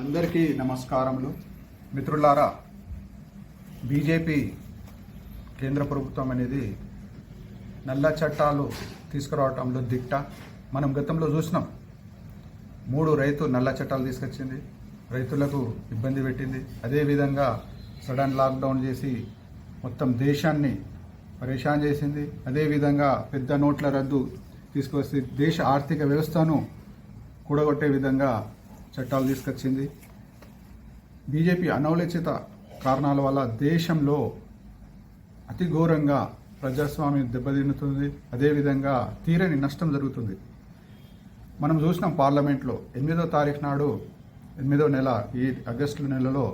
అందరికీ నమస్కారములు. మిత్రులారా బీజేపీ కేంద్ర ప్రభుత్వం అనేది నల్ల చట్టాలు తీసుకురావటంలో దిట్ట. మనం గతంలో చూసినాం. మూడు రైతు నల్ల చట్టాలు తీసుకొచ్చింది. రైతులకు ఇబ్బంది పెట్టింది. అదేవిధంగా సడన్ లాక్డౌన్ చేసి మొత్తం దేశాన్ని పరేషాన్ చేసింది. అదేవిధంగా పెద్ద నోట్ల రద్దు తీసుకొచ్చి దేశ ఆర్థిక వ్యవస్థను కూడగొట్టే విధంగా చట్టాలు తీసుకొచ్చింది. బీజేపీ అనవలచిత కారణాల వల్ల దేశంలో అతి ఘోరంగా ప్రజాస్వామ్యం దెబ్బతిన్నుతుంది అదేవిధంగా తీరని నష్టం జరుగుతుంది. మనం చూసినాం పార్లమెంట్లో ఎనిమిదో తారీఖు నాడు ఎనిమిదో నెల ఈ ఆగస్టు నెలలో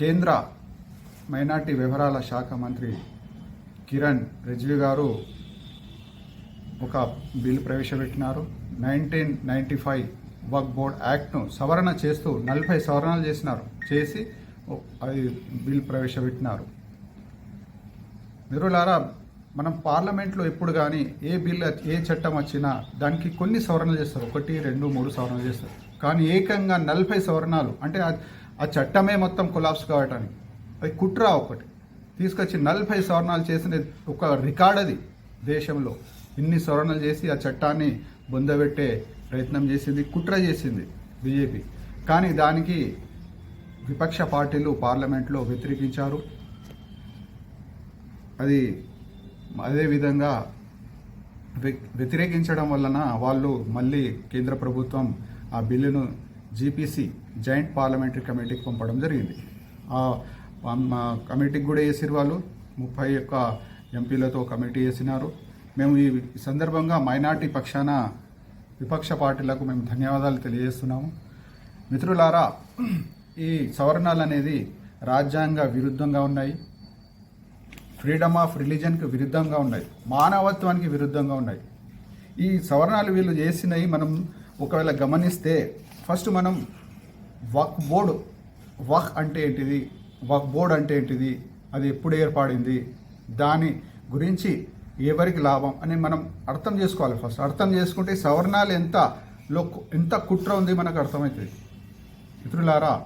కేంద్ర మైనార్టీ వ్యవహారాల శాఖ మంత్రి కిరణ్ రిజ్వీ గారు ఒక బిల్ ప్రవేశపెట్టినారు. నైన్టీన్ నైంటీ ఫైవ్ బోర్డ్ యాక్ట్ను సవరణ చేస్తూ నలభై సవరణలు చేసినారు. చేసి అది బిల్ ప్రవేశపెట్టినారు. మిత్రులారా మనం పార్లమెంట్లో ఎప్పుడు కానీ ఏ బిల్ ఏ చట్టం వచ్చినా దానికి కొన్ని సవరణలు చేస్తారు. ఒకటి రెండు మూడు సవరణలు చేస్తారు. కానీ ఏకంగా నలభై సవరణాలు అంటే ఆ- చట్టమే మొత్తం కొలాప్స్ కావటానికి. అది కుట్ర ఒకటి. తీసుకొచ్చి నలభై సవరణాలు చేసిన ఒక రికార్డ్ అది దేశంలో. ఇన్ని సవరణలు చేసి ఆ చట్టాన్ని బొందబెట్టే ప్రయత్నం చేసింది కుట్ర చేసింది బీజేపీ కానీ దానికి విపక్ష పార్టీలు పార్లమెంట్లో వ్యతిరేకించారు. అది అదేవిధంగా వ్యతిరేకించడం వలన వాళ్ళు మళ్ళీ కేంద్ర ప్రభుత్వం ఆ బిల్లును జీపీసీ జాయింట్ పార్లమెంటరీ కమిటీకి పంపడం జరిగింది. ఆ కమిటీకి కూడా వేసిరు వాళ్ళు. ముప్పై ఒక్క ఎంపీలతో కమిటీ వేసినారు. మేము ఈ సందర్భంగా మైనార్టీ పక్షాన విపక్ష పార్టీలకు మేము ధన్యవాదాలు తెలియజేస్తున్నాము. మిత్రులారా ఈ సవరణలు అనేది రాజ్యాంగ విరుద్ధంగా ఉన్నాయి. ఫ్రీడమ్ ఆఫ్ రిలీజన్కి విరుద్ధంగా ఉన్నాయి. మానవత్వానికి విరుద్ధంగా ఉన్నాయి. ఈ సవరణలు వీళ్ళు చేసినవి మనం ఒకవేళ గమనిస్తే ఫస్ట్ మనం వక్ బోర్డు వక్ అంటే ఏంటిది వక్ బోర్డ్ అంటే ఏంటిది అది ఎప్పుడు ఏర్పడింది దాని గురించి ఎవరికి లాభం అని మనం అర్థం చేసుకోవాలి ఫస్ట్ అర్థం చేసుకుంటే సవర్ణాలు సవరణాలు ఎంత లో ఎంత కుట్ర ఉంది మనకు అర్థమవుతుంది. మిత్రులారా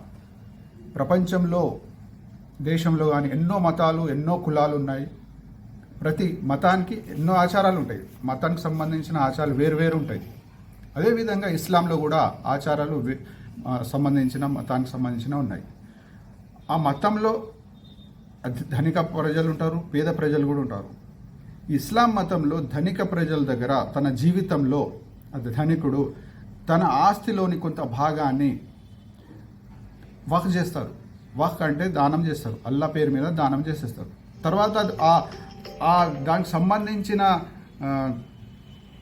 ప్రపంచంలో దేశంలో కానీ ఎన్నో మతాలు ఎన్నో కులాలు ఉన్నాయి. ప్రతి మతానికి ఎన్నో ఆచారాలు ఉంటాయి. మతానికి సంబంధించిన ఆచారాలు వేరు ఉంటాయి. అదేవిధంగా ఇస్లాంలో కూడా ఆచారాలు సంబంధించిన మతానికి సంబంధించిన ఉన్నాయి. ఆ మతంలో ధనిక ప్రజలు ఉంటారు పేద ప్రజలు కూడా ఉంటారు. ఇస్లాం మతంలో ధనిక ప్రజల దగ్గర తన జీవితంలో అది ధనికుడు తన ఆస్తిలోని కొంత భాగాన్ని వక్ చేస్తారు. వక్ అంటే దానం చేస్తారు. అల్లా పేరు మీద దానం చేసేస్తారు. తర్వాత అది ఆ- దానికి సంబంధించిన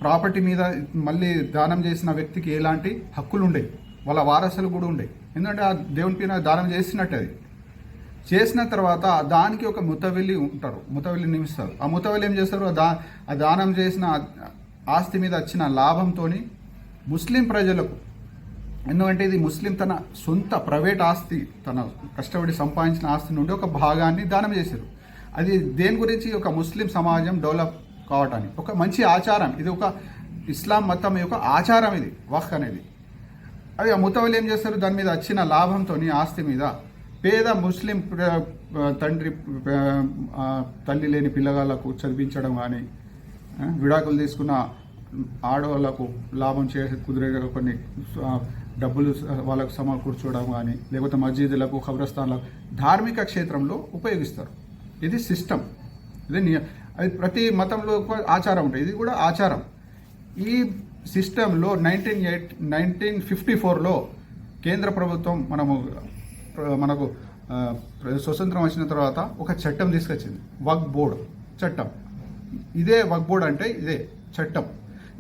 ప్రాపర్టీ మీద మళ్ళీ దానం చేసిన వ్యక్తికి ఎలాంటి హక్కులు ఉండేవి? వాళ్ళ వారసులు కూడా ఉండేవి. ఎందుకంటే ఆ దేవుని పైన దానం చేసినట్టు అది. చేసిన తర్వాత దానికి ఒక ముతవెల్లి ఉంటారు. ముతవెల్లి నిమిస్తారు ఆ ముతవెల్లి ఏం చేస్తారు? ఆ దా ఆ దానం చేసిన ఆస్తి మీద వచ్చిన లాభంతో ముస్లిం ప్రజలకు ఎందుకంటే ఇది ముస్లిం తన సొంత ప్రైవేట్ ఆస్తి తన కష్టపడి సంపాదించిన ఆస్తి నుండి ఒక భాగాన్ని దానం చేశారు. అది దేని గురించి? ఒక ముస్లిం సమాజం డెవలప్ కావటానికి. ఒక మంచి ఆచారం. ఇది ఒక ఇస్లాం మతం యొక్క ఆచారం ఇది వక్ అనేది. అవి ఆ ముతవలు ఏం చేస్తారు? దాని మీద వచ్చిన లాభంతో ఆస్తి మీద పేద ముస్లిం తండ్రి తల్లి లేని పిల్లగాళ్ళకు చదివించడం కానీ విడాకులు తీసుకున్న ఆడవాళ్ళకు లాభం చేసే కుదిరే కొన్ని డబ్బులు వాళ్ళకు సమకూర్చోవడం కానీ లేకపోతే మసీదులకు ఖబరస్థాన్లకు ధార్మిక క్షేత్రంలో ఉపయోగిస్తారు. ఇది సిస్టమ్. ఇది నియ అది ప్రతి మతంలో ఆచారం ఉంటుంది. ఇది కూడా ఆచారం. ఈ సిస్టంలో నైన్టీన్ ఎయిట్ నైన్టీన్ ఫిఫ్టీ ఫోర్లో కేంద్ర ప్రభుత్వం మనము మనకు స్వతంత్రం వచ్చిన తర్వాత ఒక చట్టం తీసుకొచ్చింది. వక్ బోర్డ్ చట్టం. ఇదే వక్ బోర్డ్ అంటే ఇదే చట్టం.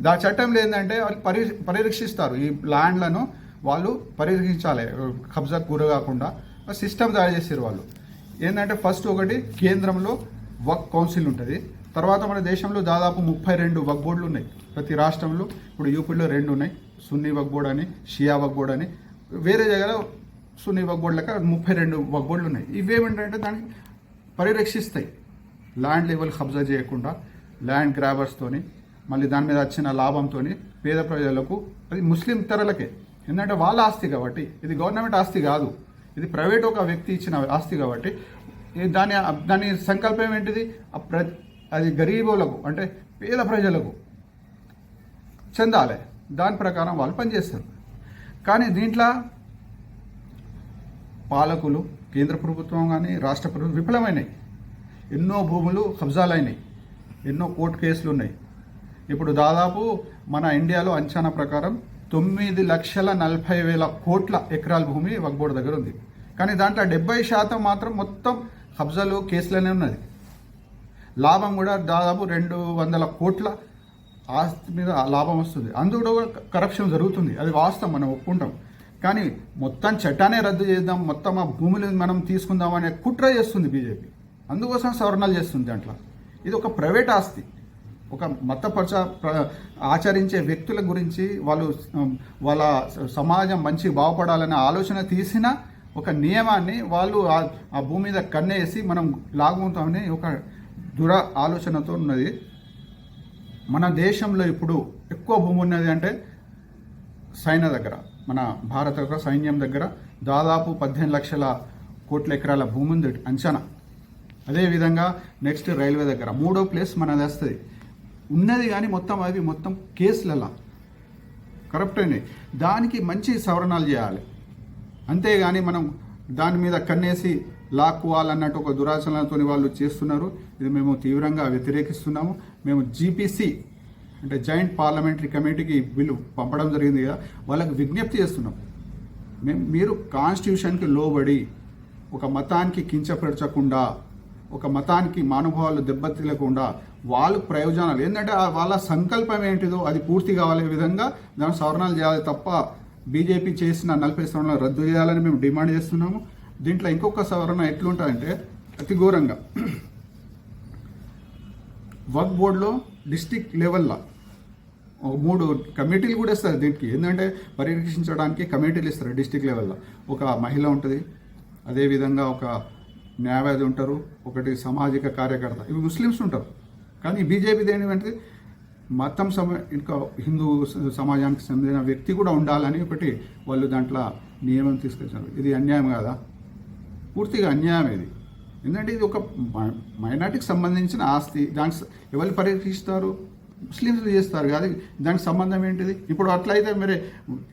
దా చట్టంలో ఏంటంటే వాళ్ళు పరి పరిరక్షిస్తారు. ఈ ల్యాండ్లను వాళ్ళు పరిరక్షించాలి. కబ్జా కూర కాకుండా సిస్టమ్ తయారు చేసారు వాళ్ళు. ఏంటంటే ఫస్ట్ ఒకటి కేంద్రంలో వక్ కౌన్సిల్ ఉంటుంది. తర్వాత మన దేశంలో దాదాపు ముప్పై రెండు వక్ బోర్డులు ఉన్నాయి. ప్రతి రాష్ట్రంలో ఇప్పుడు యూపీలో రెండు ఉన్నాయి. సున్నీ వక్ బోర్డ్ అని షియా వక్ బోర్డ్ అని. వేరే దగ్గర సున్ని వక్ ముప్పై రెండు వక్ ఉన్నాయి ఇవేమిటంటే దాన్ని పరిరక్షిస్తాయి. ల్యాండ్ లెవెల్ కబ్జా చేయకుండా ల్యాండ్ గ్రాబర్స్తోని మళ్ళీ దాని మీద వచ్చిన లాభంతో పేద ప్రజలకు అది ముస్లిం తరలకే. ఎందుకంటే వాళ్ళ ఆస్తి కాబట్టి ఇది గవర్నమెంట్ ఆస్తి కాదు. ఇది ప్రైవేట్ ఒక వ్యక్తి ఇచ్చిన ఆస్తి కాబట్టి దాని దాని సంకల్పం ఏంటిది? ఆ ప్ర అది గరీబులకు అంటే పేద ప్రజలకు చెందాలి. దాని ప్రకారం వాళ్ళు పనిచేస్తారు. కానీ దీంట్లో పాలకులు కేంద్ర ప్రభుత్వం కానీ రాష్ట్ర ప్రభుత్వం విఫలమైనాయి. ఎన్నో భూములు కబ్జాలైనాయి. ఎన్నో కోర్టు కేసులు ఉన్నాయి. ఇప్పుడు దాదాపు మన ఇండియాలో అంచనా ప్రకారం తొమ్మిది లక్షల నలభై వేల కోట్ల ఎకరాల భూమి వగ్బోర్డ్ దగ్గర ఉంది. కానీ దాంట్లో డెబ్బై శాతం మాత్రం మొత్తం కబ్జాలు కేసులనే ఉన్నది. లాభం కూడా దాదాపు రెండు వందల కోట్ల ఆస్తి మీద లాభం వస్తుంది. అందులో కూడా కరప్షన్ జరుగుతుంది. అది వాస్తవం మనం ఒప్పుకుంటాం. కానీ మొత్తం చట్టానే రద్దు చేద్దాం మొత్తం ఆ భూములు మనం తీసుకుందాం అనే కుట్ర చేస్తుంది బీజేపీ. అందుకోసం సవరణలు చేస్తుంది దాంట్లో. ఇది ఒక ప్రైవేట్ ఆస్తి. ఒక మతపరచ ఆచరించే వ్యక్తుల గురించి వాళ్ళు వాళ్ళ సమాజం మంచి బాగుపడాలనే ఆలోచన తీసిన ఒక నియమాన్ని వాళ్ళు ఆ- భూమి మీద కన్నేసి మనం లాగుతామని ఒక దుర ఆలోచనతో ఉన్నది. మన దేశంలో ఇప్పుడు ఎక్కువ భూమి ఉన్నది అంటే సైనా దగ్గర. మన భారత యొక్క సైన్యం దగ్గర దాదాపు పద్దెనిమిది లక్షల కోట్ల ఎకరాల భూమి ఉంది అంచనా. అదేవిధంగా నెక్స్ట్ రైల్వే దగ్గర మూడో ప్లేస్ మనది వస్తుంది. ఉన్నది కానీ మొత్తం అవి మొత్తం కేసులలో. కరప్ట్ అయినాయి. దానికి మంచి సవరణలు చేయాలి. అంతేగాని మనం దాని మీద కన్నేసి లాక్కోవాలన్నట్టు ఒక దురాచరణతో వాళ్ళు చేస్తున్నారు. ఇది మేము తీవ్రంగా వ్యతిరేకిస్తున్నాము. మేము జీపీసీ అంటే జాయింట్ పార్లమెంటరీ కమిటీకి బిల్లు పంపడం జరిగింది కదా వాళ్ళకి విజ్ఞప్తి చేస్తున్నాం. మేము మీరు కాన్స్టిట్యూషన్కి లోబడి ఒక మతానికి కించపరచకుండా ఒక మతానికి మానుభావాలు దెబ్బతిలకుండా వాళ్ళు ప్రయోజనాలు ఏంటంటే వాళ్ళ సంకల్పం ఏంటిదో అది పూర్తి కావాలే విధంగా దాని సవరణలు చేయాలి తప్ప బీజేపీ చేసిన నలభై సవరణలు రద్దు చేయాలని మేము డిమాండ్ చేస్తున్నాము. దీంట్లో ఇంకొక సవరణ ఎట్లుంటుందంటే అతి ఘోరంగా వర్క్ బోర్డులో డిస్టిక్ లెవెల్లో. ఒక మూడు కమిటీలు కూడా ఇస్తారు దీనికి. ఏంటంటే పర్యవేక్షించడానికి కమిటీలు ఇస్తారు డిస్టిక్ లెవెల్లో. ఒక మహిళ ఉంటుంది అదేవిధంగా ఒక న్యాయవాది ఉంటారు ఒకటి సామాజిక కార్యకర్త. ఇవి ముస్లిమ్స్ ఉంటారు. కానీ బీజేపీది ఏంటంటే మతం సమ ఇంకా హిందూ సమాజానికి చెందిన వ్యక్తి కూడా ఉండాలని ఒకటి వాళ్ళు దాంట్లో నియమం తీసుకొచ్చారు. ఇది అన్యాయం కాదా? పూర్తిగా అన్యాయం ఇది. ఎందుకంటే ఇది ఒక మైనార్టీకి సంబంధించిన ఆస్తి. దాని ఎవరు పరీక్షిస్తారు? ముస్లింస్ చేస్తారు కాదు. దానికి సంబంధం ఏంటిది? ఇప్పుడు అట్లయితే మరి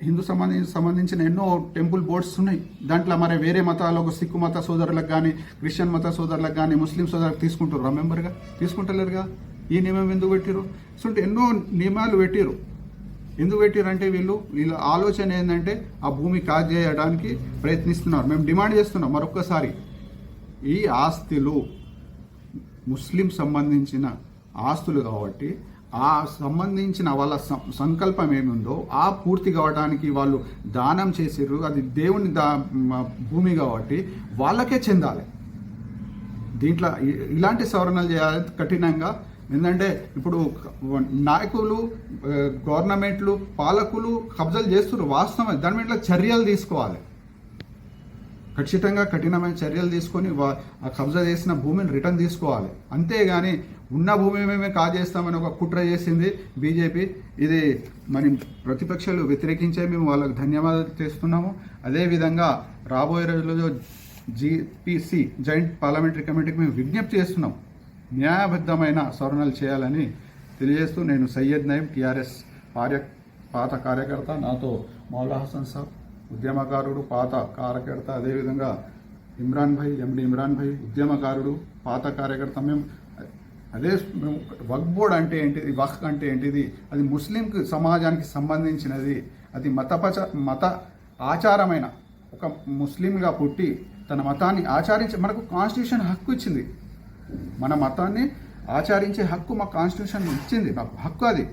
హిందూ సంబంధించి సంబంధించిన ఎన్నో టెంపుల్ బోర్డ్స్ ఉన్నాయి. దాంట్లో మరి వేరే మతాలకు సిక్కు మత సోదరులకు కానీ క్రిస్టియన్ మత సోదరులకు కానీ ముస్లిం సోదరులకు తీసుకుంటారు మెంబర్గా తీసుకుంటలేరుగా ఈ నియమం ఎందుకు పెట్టిరు సో ఎన్నో నియమాలు పెట్టిరు ఎందుకు పెట్టారంటే వీళ్ళు వీళ్ళ ఆలోచన ఏంటంటే ఆ భూమి కాజేయడానికి ప్రయత్నిస్తున్నారు. మేము డిమాండ్ చేస్తున్నాం మరొక్కసారి. ఈ ఆస్తులు ముస్లిం సంబంధించిన ఆస్తులు కాబట్టి ఆ సంబంధించిన వాళ్ళ సం- సంకల్పం ఏముందో ఆ పూర్తి కావడానికి వాళ్ళు దానం చేసారు అది దేవుని దా భూమి కాబట్టి వాళ్ళకే చెందాలి. దీంట్లో ఇలాంటి సవరణలు చేయాలి కఠినంగా. ఎందుకంటే ఇప్పుడు నాయకులు గవర్నమెంట్లు పాలకులు కబ్జాలు చేస్తున్నారు వాస్తవం. దాని మీద చర్యలు తీసుకోవాలి. ఖచ్చితంగా కఠినమైన చర్యలు తీసుకొని వా- ఆ కబ్జా చేసిన భూమిని రిటర్న్ తీసుకోవాలి. అంతేగాని ఉన్న భూమి మేమే కాజేస్తామని ఒక కుట్ర చేసింది బీజేపీ. ఇది మరి ప్రతిపక్షాలు వ్యతిరేకించే మేము వాళ్ళకు ధన్యవాదాలు చేస్తున్నాము అదేవిధంగా రాబోయే రోజుల్లో జీపీసీ జాయింట్ పార్లమెంటరీ కమిటీకి మేము విజ్ఞప్తి చేస్తున్నాం. న్యాయబద్ధమైన సవరణలు చేయాలని తెలియజేస్తూ నేను సయ్యద్ నయీం టీఆర్ఎస్ కార్య పాత కార్యకర్త నాతో మౌలా హసన్ సాబ్ ఉద్యమకారుడు పాత కార్యకర్త అదేవిధంగా ఇమ్రాన్ భాయ్ ఎండి ఇమ్రాన్ భాయ్ ఉద్యమకారుడు పాత కార్యకర్త మేము అదే మేము వక్ బోర్డ్ అంటే ఏంటిది వక్ అంటే ఏంటిది అది ముస్లిం సమాజానికి సంబంధించినది అది మతపచ మత ఆచారమైన ఒక ముస్లింగా పుట్టి తన మతాన్ని ఆచరించే మనకు కాన్స్టిట్యూషన్ హక్కు ఇచ్చింది. మన మతాన్ని ఆచరించే హక్కు మా కాన్స్టిట్యూషన్ ఇచ్చింది మా హక్కు అది.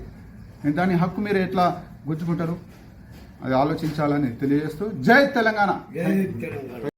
దాని హక్కు మీరు ఎట్లా గుచ్చుకుంటారు అది ఆలోచించాలని తెలియజేస్తూ జై తెలంగాణ.